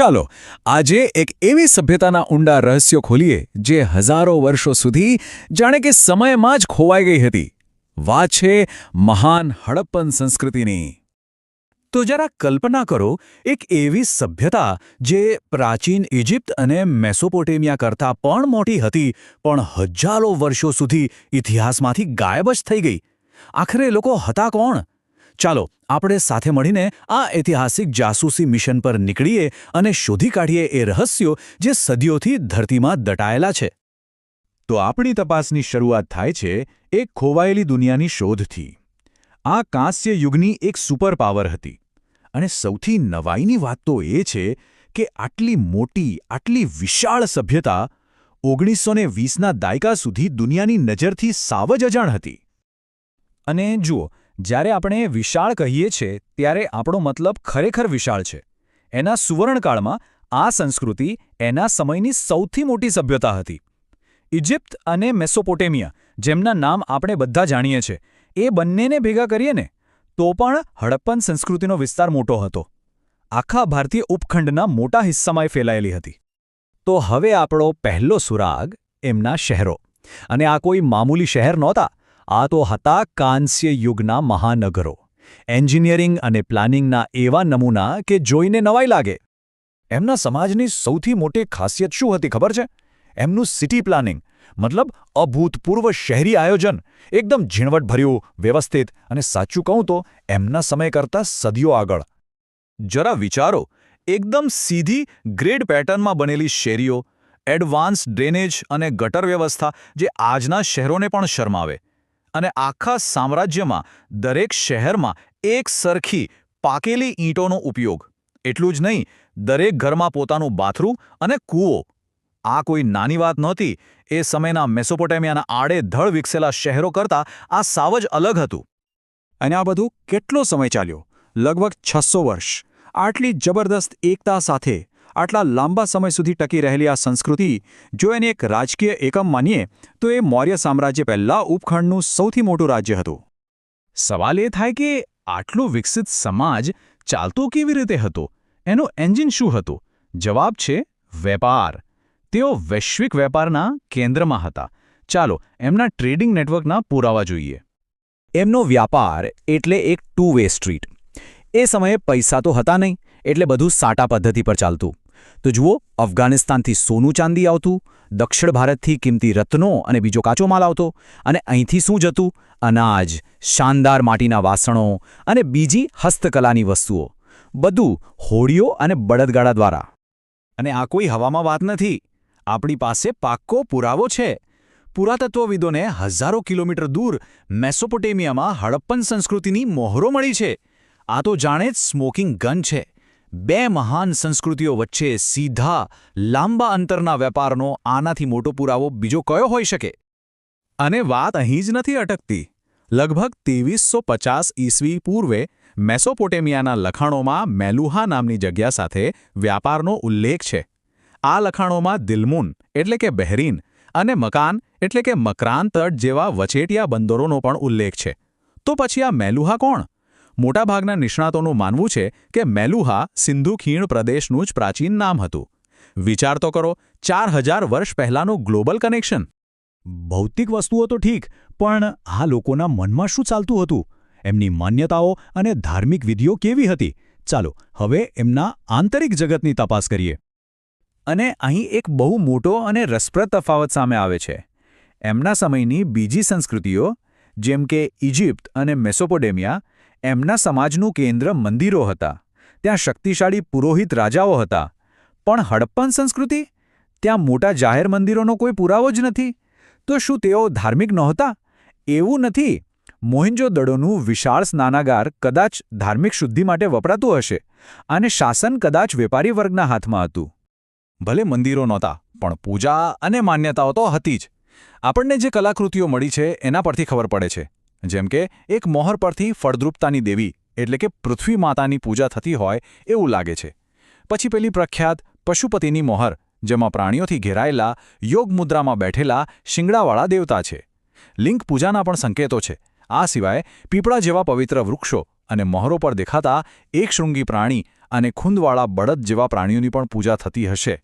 ચાલો, આજે એક એવી સભ્યતાના ઊંડા રહસ્યો ખોલીએ જે હજારો વર્ષો સુધી જાણે કે સમયમાં જ ખોવાઈ ગઈ હતી. વાત છે મહાન હડપ્પન સંસ્કૃતિની. તો જરા કલ્પના કરો, એક એવી સભ્યતા જે પ્રાચીન ઇજિપ્ત અને મેસોપોટેમિયા કરતાં પણ મોટી હતી, પણ હજારો વર્ષો સુધી ઇતિહાસમાંથી ગાયબ જ થઈ ગઈ. આખરે લોકો હતા કોણ? ચાલો આપણે સાથે મળીને આ ઐતિહાસિક જાસૂસી મિશન પર નીકળીએ અને શોધી કાઢીએ એ રહસ્યો જે સદીઓથી ધરતીમાં દટાયેલા છે. તો આપણી તપાસની શરૂઆત થાય છે એક ખોવાયેલી દુનિયાની શોધથી. આ કાંસ્ય યુગની એક સુપર પાવર હતી. અને સૌથી નવાઈની વાત તો એ છે કે આટલી મોટી, આટલી વિશાળ સભ્યતા ઓગણીસો ને વીસના દાયકા સુધી દુનિયાની નજરથી સાવ જ અજાણ હતી. અને જુઓ જ્યારે આપણે વિશાળ કહીએ છીએ ત્યારે આપણો મતલબ ખરેખર વિશાળ છે. એના સુવર્ણકાળમાં આ સંસ્કૃતિ એના સમયની સૌથી મોટી સભ્યતા હતી. ઇજિપ્ત અને મેસોપોટેમિયા, જેમના નામ આપણે બધા જાણીએ છીએ એ બંનેને ભેગા કરીએ ને, તો પણ હડપ્પન સંસ્કૃતિનો વિસ્તાર મોટો હતો. આખા ભારતીય ઉપખંડના મોટા હિસ્સામાં એ ફેલાયેલી હતી. તો હવે આપણો પહેલો સુરાગ એમના શહેરો. અને આ કોઈ મામૂલી શહેર નહોતા આ તો હતા કાંસ્ય યુગના મહાનગરો. એન્જિનિયરિંગ અને પ્લાનિંગના એવા નમૂના કે જોઈને નવાઈ લાગે. એમના સમાજની સૌથી મોટી ખાસિયત શું હતી ખબર છે? એમનું સિટી પ્લાનિંગ, મતલબ અભૂતપૂર્વ શહેરી આયોજન, એકદમ ઝીણવટભર્યું, વ્યવસ્થિત અને સાચું કહું તો એમના સમય કરતાં સદીઓ આગળ. જરા વિચારો, એકદમ સીધી ગ્રેડ પેટર્નમાં બનેલી શેરીઓ, એડવાન્સ ડ્રેનેજ અને ગટર વ્યવસ્થા જે આજના શહેરોને પણ શરમાવે. અને આખા સામ્રાજ્યમાં દરેક શહેરમાં એક સરખી પાકેલી ઈંટોનો ઉપયોગ. એટલું જ નહીં, દરેક ઘરમાં પોતાનું બાથરૂમ અને કૂવો. આ કોઈ નાની વાત નહોતી. એ સમયના મેસોપોટેમિયાના આડે ધળ વિકસેલા શહેરો કરતાં આ સાવ જ અલગ હતું. અને આ બધું કેટલો સમય ચાલ્યો? લગભગ છસો વર્ષ. આટલી જબરદસ્ત એકતા સાથે આટલા લાંબા સમય સુધી ટકી રહેલી આ સંસ્કૃતિ, જો એને એક રાજકીય એકમ માનીએ, તો એ મૌર્ય સામ્રાજ્ય પહેલાં ઉપખંડનું સૌથી મોટું રાજ્ય હતું. સવાલ એ થાય કે આટલું વિકસિત સમાજ ચાલતો કેવી રીતે હતો? એનું એન્જિન શું હતું? જવાબ છે વેપાર. તેઓ વૈશ્વિક વેપારના કેન્દ્રમાં હતા. ચાલો, એમના ટ્રેડિંગ નેટવર્કના પુરાવા જોઈએ. એમનો વ્યાપાર એટલે એક ટુ વે સ્ટ્રીટ. એ સમયે પૈસા તો હતા નહીં, એટલે બધું સાટા પદ્ધતિ પર ચાલતું. તો જુઓ, અફઘાનિસ્તાનથી સોનું ચાંદી આવતું, દક્ષિણ ભારતથી કિંમતી રત્નો અને બીજો કાચો માલ આવતો અને અહીંથી શું જતું? અનાજ, શાનદાર માટીના વાસણો અને બીજી હસ્તકલાની વસ્તુઓ. બધું હોડીઓ અને બળદગાડા દ્વારા. અને આ કોઈ હવામાં વાત નથી. આપણી પાસે પાક્કો પુરાવો છે. પુરાતત્વવિદોને હજારો કિલોમીટર દૂર મેસોપોટેમિયામાં હડપ્પન સંસ્કૃતિની મોહરો મળી છે. આ તો જાણે જ સ્મોકિંગ ગન છે. બે મહાન સંસ્કૃતિઓ વચ્ચે સીધા લાંબા અંતરના વેપારનો આનાથી મોટો પુરાવો બીજો કયો હોઈ શકે? અને વાત અહીં જ નથી અટકતી. લગભગ ત્રેવીસો પચાસ ઈસવી પૂર્વે મેસોપોટેમિયાના લખાણોમાં મેલુહા નામની જગ્યા સાથે વ્યાપારનો ઉલ્લેખ છે. આ લખાણોમાં દિલમુન એટલે કે બહેરીન અને મકાન એટલે કે મકરાન તટ જેવા વચેટિયા બંદરોનો પણ ઉલ્લેખ છે. તો પછી આ મેલુહા કોણ? મોટાભાગના નિષ્ણાતોનું માનવું છે કે મેલુહા સિંધુ ખીણ પ્રદેશનું જ પ્રાચીન નામ હતું. વિચાર તો કરો, ચાર હજાર વર્ષ પહેલાંનું ગ્લોબલ કનેક્શન. ભૌતિક વસ્તુઓ તો ઠીક, પણ આ લોકોના મનમાં શું ચાલતું હતું? એમની માન્યતાઓ અને ધાર્મિક વિધિઓ કેવી હતી? ચાલો, હવે એમના આંતરિક જગતની તપાસ કરીએ. અને અહીં એક બહુ મોટો અને રસપ્રદ તફાવત સામે આવે છે. એમના સમયની બીજી સંસ્કૃતિઓ, જેમ કે ઇજિપ્ત અને મેસોપોડેમિયા એમના સમાજનું કેન્દ્ર મંદિરો હતા. ત્યાં શક્તિશાળી પુરોહિત રાજાઓ હતા. પણ હડપ્પન સંસ્કૃતિ? ત્યાં મોટા જાહેર મંદિરોનો કોઈ પુરાવો જ નથી? તો શું તેઓ ધાર્મિક નહોતા? એવું નથી. મોહિંજો દડોનું વિશાળ સ્નાનાગાર કદાચ ધાર્મિક શુદ્ધિ માટે વપરાતું હશે અને શાસન કદાચ વેપારી વર્ગના હાથમાં હતું. ભલે મંદિરો નહોતા, પણ પૂજા અને માન્યતાઓ તો હતી જ. આપણને જે કલાકૃતિઓ મળી છે, એના પરથી ખબર પડે છે. જેમ કે, એક મોહર પરથી ફળદ્રુપતાની દેવી, એટલે કે પૃથ્વી માતાની પૂજા થતી હોય એવું લાગે છે. પછી પેલી પ્રખ્યાત પશુપતિની મોહર, જેમાં પ્રાણીઓથી ઘેરાયેલા, યોગ મુદ્રામાં બેઠેલા શિંગડાવાળા દેવતા છે. લિંગ પૂજાના પણ સંકેતો છે. આ સિવાય પીપળા જેવા પવિત્ર વૃક્ષો અને મોહરો પર દેખાતા એક શૃંગી પ્રાણી અને ખૂંદવાળા બળદ જેવા પ્રાણીઓની પણ પૂજા થતી હશે.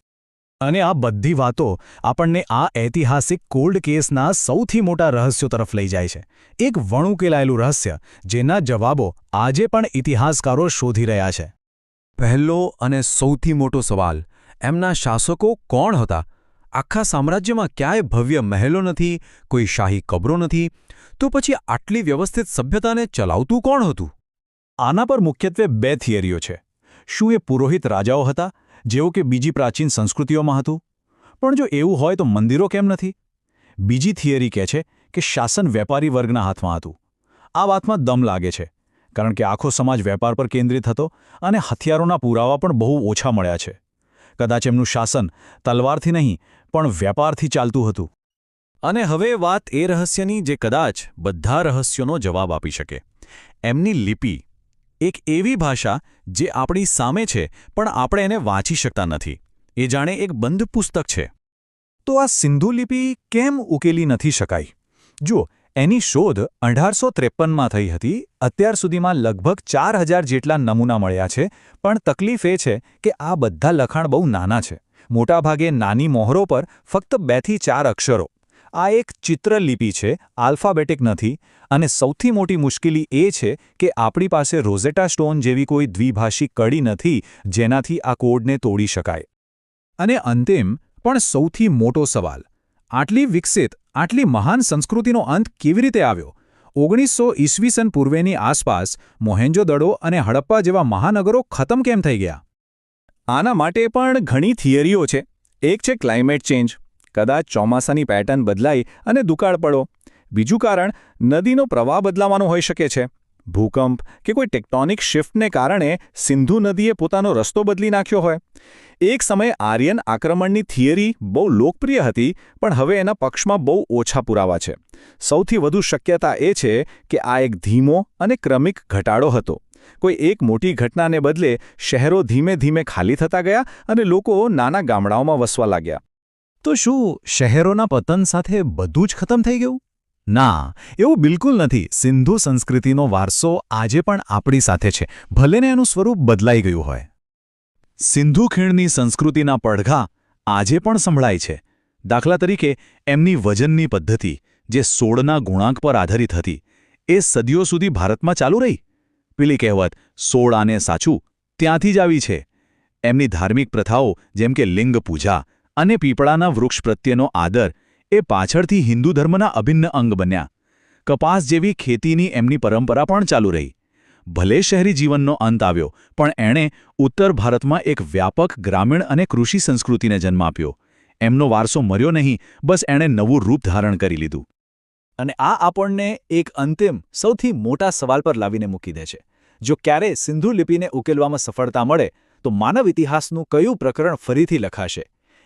અને આ બધી વાતો આપણને આ ઐતિહાસિક કોલ્ડ કેસના સૌથી મોટા રહસ્યો તરફ લઈ જાય છે. એક વણુકેલાયેલું રહસ્ય જેના જવાબો આજે પણ ઇતિહાસકારો શોધી રહ્યા છે. પહેલો અને સૌથી મોટો સવાલ એમના શાસકો કોણ હતા? આખા સામ્રાજ્યમાં ક્યાંય ભવ્ય મહેલો નથી કોઈ શાહી કબરો નથી તો પછી આટલી વ્યવસ્થિત સભ્યતાને ચલાવતું કોણ હતું? આના પર મુખ્યત્વે બે થિયરીઓ છે. શું એ પુરોહિત રાજાઓ હતા જેઓ કે બીજી પ્રાચીન સંસ્કૃતિઓમાં હતું. પણ જો એવું હોય તો મંદિરો કેમ નથી? બીજી થિયરી કહે છે કે શાસન વેપારી વર્ગના હાથમાં હતું. આ વાતમાં દમ લાગે છે, કારણ કે આખો સમાજ વેપાર પર કેન્દ્રિત હતો અને હથિયારોના પુરાવા પણ બહુ ઓછા મળ્યા છે. કદાચ એમનું શાસન તલવારથી નહીં, પણ વેપારથી ચાલતું હતું. અને હવે વાત એ રહસ્યની જે કદાચ બધા રહસ્યોનો જવાબ આપી શકે. એમની લિપિ એક એવી ભાષા જે આપણી સામે છે, પણ આપણે એને વાંચી શકતા નથી. એ જાણે એક બંધ પુસ્તક છે. તો આ સિંધુ લિપિ કેમ ઉકેલી નથી શકાઈ જુઓ, એની શોધ અઢારસો ત્રેપનમાં થઈ હતી. અત્યાર સુધીમાં લગભગ ચાર હજાર જેટલા નમૂના મળ્યા છે, પણ તકલીફ એ છે કે આ બધા લખાણ બહુ નાના છે. મોટાભાગે નાની મોહરો પર ફક્ત બેથી ચાર અક્ષરો. આ એક ચિત્રલિપિ છે, આલ્ફાબેટિક નથી, અને સૌથી મોટી મુશ્કેલી એ છે કે આપણી પાસે રોઝેટા સ્ટોન જેવી કોઈ દ્વિભાષી કડી નથી, જેનાથી આ કોડને તોડી શકાય. અને અંતિમ, પણ સૌથી મોટો સવાલ. આટલી વિકસિત, આટલી મહાન સંસ્કૃતિનો અંત કેવી રીતે આવ્યો? ઓગણીસો ઈસવીસન પૂર્વેની આસપાસ મોહેન્જોદડો અને હડપ્પા જેવા મહાનગરો ખતમ કેમ થઈ ગયા? આના માટે પણ ઘણી થિયરીઓ છે. એક છે ક્લાઇમેટ ચેન્જ. કદાચ ચોમાસાની પેટર્ન બદલાઈ અને દુકાળ પડો. બીજું કારણ, નદીનો પ્રવાહ બદલાવાનો હોઈ શકે છે. ભૂકંપ કે કોઈ ટેક્ટોનિક શિફ્ટને કારણે સિંધુ નદીએ પોતાનો રસ્તો બદલી નાખ્યો હોય. એક સમયે આર્યન આક્રમણની થિયરી બહુ લોકપ્રિય હતી, પણ હવે એના પક્ષમાં બહુ ઓછા પુરાવા છે. સૌથી વધુ શક્યતા એ છે કે આ એક ધીમો અને ક્રમિક ઘટાડો હતો. કોઈ એક મોટી ઘટનાને બદલે શહેરો ધીમે ધીમે ખાલી થતા ગયા અને લોકો નાના ગામડાઓમાં વસવા લાગ્યા. તો શું શહેરોના પતન સાથે બધું જ ખતમ થઈ ગયું? ના, એવું બિલકુલ નથી. સિંધુ સંસ્કૃતિનો વારસો આજે પણ આપણી સાથે છે. ભલેને એનું સ્વરૂપ બદલાઈ ગયું હોય. સિંધુ ખીણની સંસ્કૃતિના પડઘા આજે પણ સંભળાય છે. દાખલા તરીકે, એમની વજનની પદ્ધતિ, જે સોળના ગુણાંક પર આધારિત હતી, એ સદીઓ સુધી ભારતમાં ચાલુ રહી. પેલી કહેવત, સોળ આને સાચું, ત્યાંથી જ આવી છે. એમની ધાર્મિક પ્રથાઓ, જેમ કે લિંગ પૂજા અને પીપળાના વૃક્ષ પ્રત્યેનો આદર એ પાછળથી હિન્દુ ધર્મના અભિન્ન અંગ બન્યા. કપાસ જેવી ખેતીની એમની પરંપરા પણ ચાલુ રહી. ભલે શહેરી જીવનનો અંત આવ્યો, પણ એણે ઉત્તર ભારતમાં એક વ્યાપક ગ્રામીણ અને કૃષિ સંસ્કૃતિને જન્મ આપ્યો એમનો વારસો મર્યો નહીં, બસ એણે નવું રૂપ ધારણ કરી લીધું. અને આ આપણને એક અંતિમ, સૌથી મોટા સવાલ પર લાવીને મૂકી દે છે. જો ક્યારે સિંધુ લિપિને ઉકેલવામાં સફળતા મળે, તો માનવ ઇતિહાસનું કયું પ્રકરણ ફરીથી લખાશે?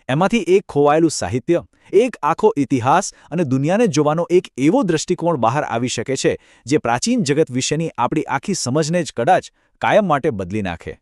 એમાંથી એક ખોવાયેલું સાહિત્ય, એક આખો ઇતિહાસ અને દુનિયાને જોવાનો એક એવો દૃષ્ટિકોણ બહાર આવી શકે છે, જે પ્રાચીન જગત વિશેની આપણી આખી સમજને જ કદાચ કાયમ માટે બદલી નાખે.